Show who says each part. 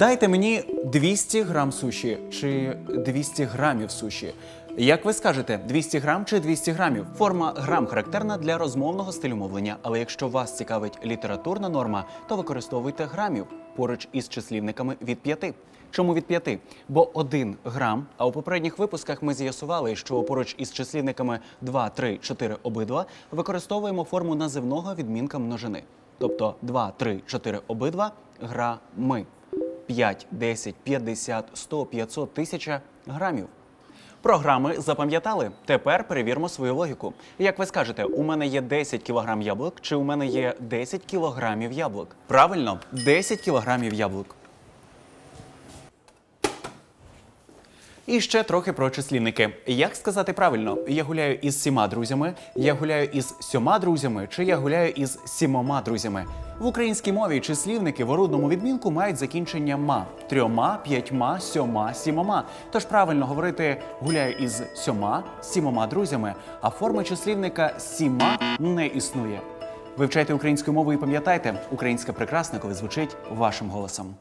Speaker 1: Дайте мені 200 грам суші чи 200 грамів суші. Як ви скажете, 200 грам чи 200 грамів? Форма грам характерна для розмовного стилю мовлення. Але якщо вас цікавить літературна норма, то використовуйте грамів поруч із числівниками від 5. Чому від 5? Бо 1 грам, а у попередніх випусках ми з'ясували, що поруч із числівниками 2, 3, 4 обидва використовуємо форму називного відмінка множини. Тобто 2, 3, 4 обидва грами. 5, 10, 50, 100, 500, 1000 грамів. Програми запам'ятали. Тепер перевіримо свою логіку. Як ви скажете, у мене є 10 кілограм яблук, чи у мене є 10 кілограмів яблук? Правильно, 10 кілограмів яблук. І ще трохи про числівники. Як сказати правильно? Я гуляю із сіма друзями, я гуляю із сьома друзями, чи я гуляю із сімома друзями. В українській мові числівники в орудному відмінку мають закінчення ма трьома, п'ятьма, сьома, сімома. Тож правильно говорити гуляю із сьома, сімома друзями, а форми числівника сіма не існує. Вивчайте українську мову і пам'ятайте, українська прекрасна, коли звучить вашим голосом.